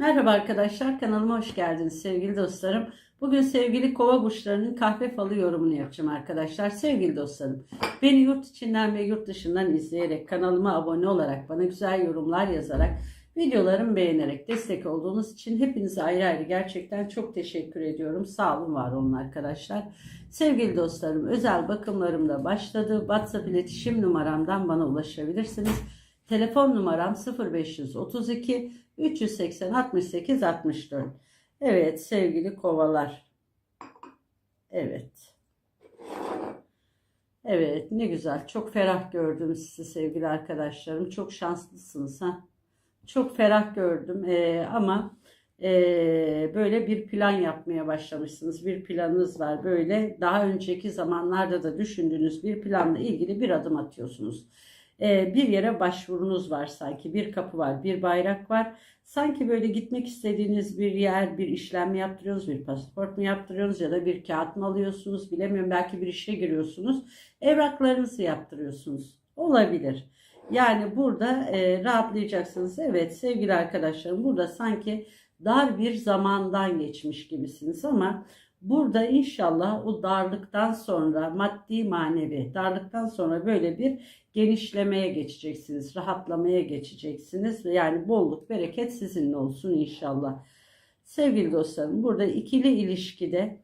Merhaba arkadaşlar kanalıma hoş geldiniz sevgili dostlarım. Bugün sevgili kova burçlarının kahve falı yorumunu yapacağım arkadaşlar. Sevgili dostlarım beni yurt içinden ve yurt dışından izleyerek kanalıma abone olarak bana güzel yorumlar yazarak videolarımı beğenerek destek olduğunuz için hepinize ayrı ayrı gerçekten çok teşekkür ediyorum. Sağ olun var olun arkadaşlar. Sevgili dostlarım özel bakımlarım da başladı. WhatsApp iletişim numaramdan bana ulaşabilirsiniz. Telefon numaram 0532 380 68 64. Evet sevgili kovalar. Evet. Evet ne güzel. Çok ferah gördüm sizi sevgili arkadaşlarım. Çok şanslısınız ha. Çok ferah gördüm Ee, ama ee, böyle bir plan yapmaya başlamışsınız. Bir planınız var. Böyle daha önceki zamanlarda da düşündüğünüz bir planla ilgili bir adım atıyorsunuz. Ee, bir yere başvurunuz var sanki. Bir kapı var, bir bayrak var. Sanki böyle gitmek istediğiniz bir yer, bir işlem mi yaptırıyorsunuz, bir pasaport mu yaptırıyorsunuz ya da bir kağıt mı alıyorsunuz bilemiyorum. Belki bir işe giriyorsunuz. Evraklarınızı yaptırıyorsunuz. Olabilir. Yani burada e, rahatlayacaksınız. Evet sevgili arkadaşlarım burada sanki dar bir zamandan geçmiş gibisiniz ama burada inşallah o darlıktan sonra maddi manevi darlıktan sonra böyle bir genişlemeye geçeceksiniz. Rahatlamaya geçeceksiniz. Yani bolluk bereket sizinle olsun inşallah. Sevgili dostlarım burada ikili ilişkide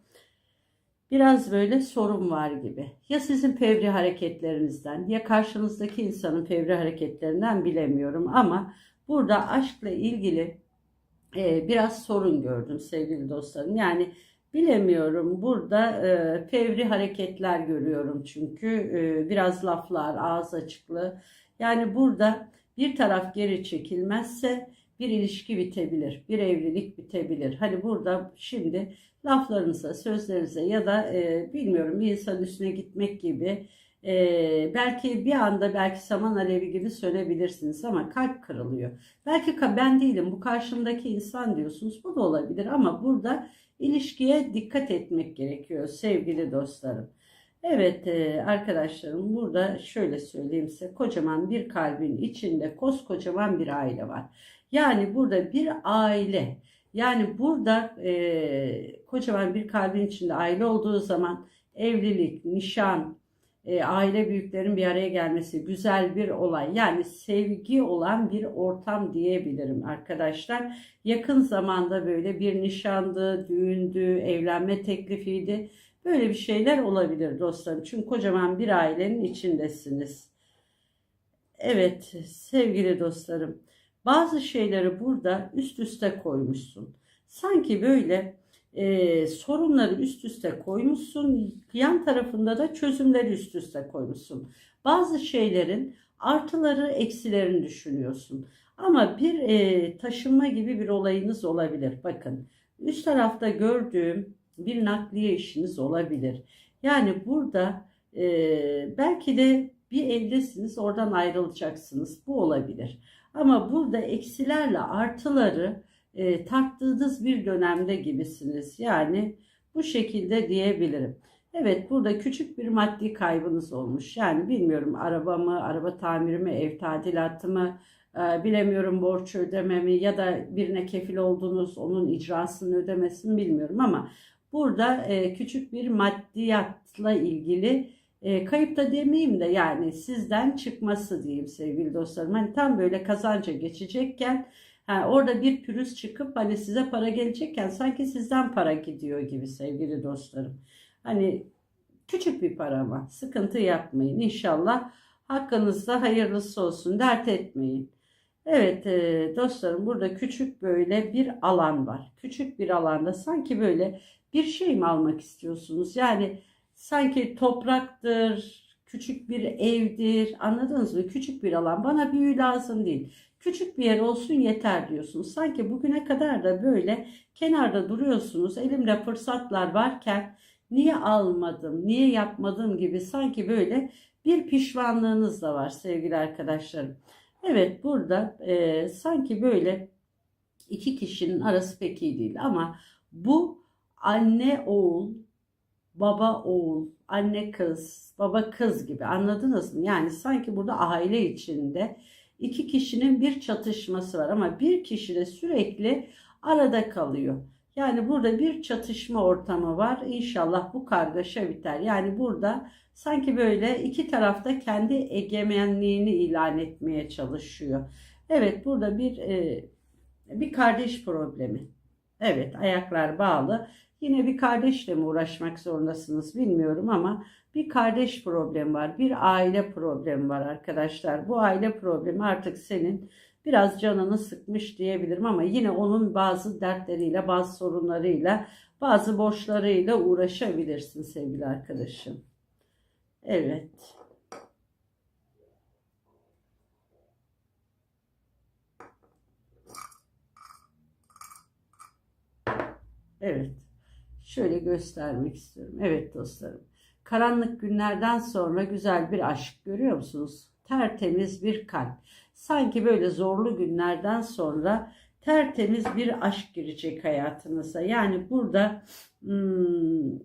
biraz böyle sorun var gibi. Ya sizin fevri hareketlerinizden ya karşınızdaki insanın fevri hareketlerinden bilemiyorum ama burada aşkla ilgili e, biraz sorun gördüm sevgili dostlarım. Yani bilemiyorum burada e, fevri hareketler görüyorum çünkü e, biraz laflar ağız açıklığı. Yani burada bir taraf geri çekilmezse bir ilişki bitebilir, bir evlilik bitebilir. Hani burada şimdi laflarınıza, sözlerinize ya da e, bilmiyorum bir insan üstüne gitmek gibi e, belki bir anda belki saman alevi gibi söyleyebilirsiniz ama kalp kırılıyor. Belki ben değilim bu karşımdaki insan diyorsunuz bu da olabilir ama burada ilişkiye dikkat etmek gerekiyor sevgili dostlarım. Evet e, arkadaşlarım burada şöyle söyleyeyim size kocaman bir kalbin içinde koskocaman bir aile var. Yani burada bir aile yani burada e, kocaman bir kalbin içinde aile olduğu zaman evlilik, nişan, e, aile büyüklerin bir araya gelmesi güzel bir olay. Yani sevgi olan bir ortam diyebilirim arkadaşlar. Yakın zamanda böyle bir nişandı, düğündü, evlenme teklifiydi. Böyle bir şeyler olabilir dostlarım. Çünkü kocaman bir ailenin içindesiniz. Evet sevgili dostlarım. Bazı şeyleri burada üst üste koymuşsun. Sanki böyle e, sorunları üst üste koymuşsun. Yan tarafında da çözümleri üst üste koymuşsun. Bazı şeylerin artıları eksilerini düşünüyorsun. Ama bir e, taşınma gibi bir olayınız olabilir. Bakın üst tarafta gördüğüm bir nakliye işiniz olabilir. Yani burada e, belki de bir evdesiniz oradan ayrılacaksınız. Bu olabilir. Ama burada eksilerle artıları e, tarttığınız bir dönemde gibisiniz. Yani bu şekilde diyebilirim. Evet burada küçük bir maddi kaybınız olmuş. Yani bilmiyorum araba mı, araba tamiri mi, ev tadilatı mı, e, bilemiyorum borç ödeme mi ya da birine kefil oldunuz onun icrasını ödemesini bilmiyorum ama burada e, küçük bir maddiyatla ilgili e, kayıp da demeyeyim de yani sizden çıkması diyeyim sevgili dostlarım. Hani tam böyle kazanca geçecekken ha, orada bir pürüz çıkıp hani size para gelecekken sanki sizden para gidiyor gibi sevgili dostlarım. Hani küçük bir para ama sıkıntı yapmayın inşallah hakkınızda hayırlısı olsun dert etmeyin. Evet e, dostlarım burada küçük böyle bir alan var. Küçük bir alanda sanki böyle bir şey mi almak istiyorsunuz? Yani sanki topraktır, küçük bir evdir. Anladınız mı? Küçük bir alan. Bana büyü lazım değil. Küçük bir yer olsun yeter diyorsunuz. Sanki bugüne kadar da böyle kenarda duruyorsunuz. Elimde fırsatlar varken niye almadım, niye yapmadım gibi sanki böyle bir pişmanlığınız da var sevgili arkadaşlarım. Evet burada e, sanki böyle iki kişinin arası pek iyi değil ama bu anne oğul baba oğul, anne kız, baba kız gibi anladınız mı? Yani sanki burada aile içinde iki kişinin bir çatışması var ama bir kişi de sürekli arada kalıyor. Yani burada bir çatışma ortamı var. İnşallah bu kargaşa biter. Yani burada sanki böyle iki tarafta kendi egemenliğini ilan etmeye çalışıyor. Evet burada bir e, bir kardeş problemi. Evet ayaklar bağlı. Yine bir kardeşle mi uğraşmak zorundasınız bilmiyorum ama bir kardeş problemi var. Bir aile problemi var arkadaşlar. Bu aile problemi artık senin biraz canını sıkmış diyebilirim ama yine onun bazı dertleriyle, bazı sorunlarıyla, bazı borçlarıyla uğraşabilirsin sevgili arkadaşım. Evet. Evet. Şöyle göstermek istiyorum. Evet dostlarım. Karanlık günlerden sonra güzel bir aşk görüyor musunuz? Tertemiz bir kalp. Sanki böyle zorlu günlerden sonra tertemiz bir aşk girecek hayatınıza. Yani burada hmm,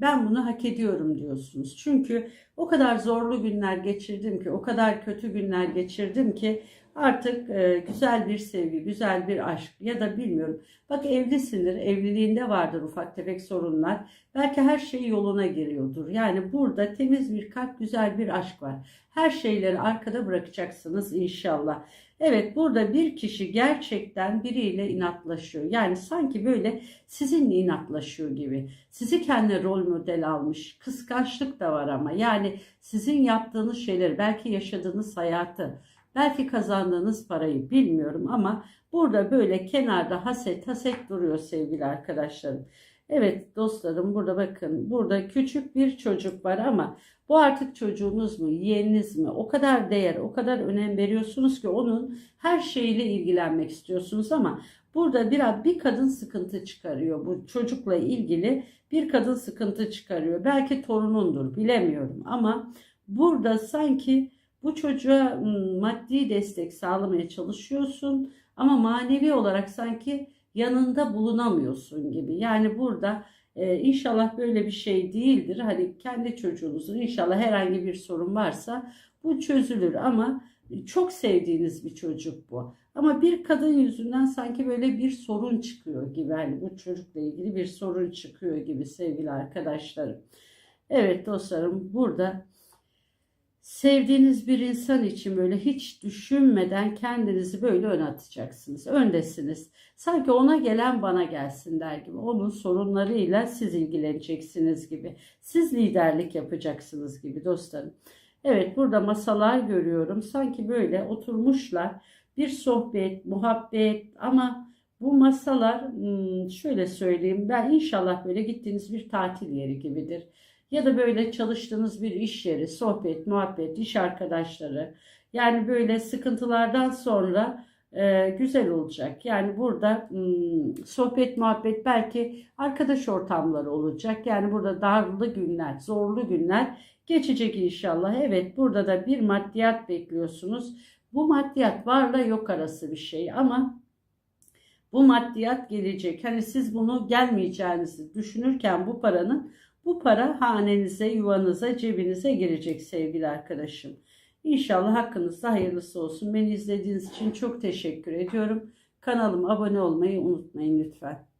ben bunu hak ediyorum diyorsunuz. Çünkü o kadar zorlu günler geçirdim ki, o kadar kötü günler geçirdim ki artık e, güzel bir sevgi, güzel bir aşk ya da bilmiyorum. Bak evlisindir, evliliğinde vardır ufak tefek sorunlar. Belki her şey yoluna giriyordur. Yani burada temiz bir kalp, güzel bir aşk var. Her şeyleri arkada bırakacaksınız inşallah. Evet burada bir kişi gerçekten biriyle inatlaşıyor. Yani sanki böyle sizinle inatlaşıyor gibi. Sizi kendi rol model almış. Kıskançlık da var ama. Yani sizin yaptığınız şeyler, belki yaşadığınız hayatı, belki kazandığınız parayı bilmiyorum ama burada böyle kenarda haset haset duruyor sevgili arkadaşlarım. Evet dostlarım burada bakın burada küçük bir çocuk var ama bu artık çocuğunuz mu, yeğeniniz mi? O kadar değer, o kadar önem veriyorsunuz ki onun her şeyiyle ilgilenmek istiyorsunuz ama burada biraz bir kadın sıkıntı çıkarıyor. Bu çocukla ilgili bir kadın sıkıntı çıkarıyor. Belki torunundur, bilemiyorum ama burada sanki bu çocuğa maddi destek sağlamaya çalışıyorsun ama manevi olarak sanki yanında bulunamıyorsun gibi. Yani burada ee, inşallah böyle bir şey değildir. Hani kendi çocuğunuzun inşallah herhangi bir sorun varsa bu çözülür ama çok sevdiğiniz bir çocuk bu. Ama bir kadın yüzünden sanki böyle bir sorun çıkıyor gibi. Hani bu çocukla ilgili bir sorun çıkıyor gibi sevgili arkadaşlarım. Evet dostlarım burada sevdiğiniz bir insan için böyle hiç düşünmeden kendinizi böyle ön atacaksınız. Öndesiniz. Sanki ona gelen bana gelsin der gibi. Onun sorunlarıyla siz ilgileneceksiniz gibi. Siz liderlik yapacaksınız gibi dostlarım. Evet burada masalar görüyorum. Sanki böyle oturmuşlar. Bir sohbet, muhabbet ama bu masalar hmm, şöyle söyleyeyim ben inşallah böyle gittiğiniz bir tatil yeri gibidir ya da böyle çalıştığınız bir iş yeri, sohbet, muhabbet, iş arkadaşları. Yani böyle sıkıntılardan sonra e, güzel olacak. Yani burada hmm, sohbet, muhabbet belki arkadaş ortamları olacak. Yani burada darlı günler, zorlu günler geçecek inşallah. Evet burada da bir maddiyat bekliyorsunuz. Bu maddiyat varla yok arası bir şey ama bu maddiyat gelecek. Hani siz bunu gelmeyeceğinizi düşünürken bu paranın bu para hanenize, yuvanıza, cebinize girecek sevgili arkadaşım. İnşallah hakkınızda hayırlısı olsun. Beni izlediğiniz için çok teşekkür ediyorum. Kanalıma abone olmayı unutmayın lütfen.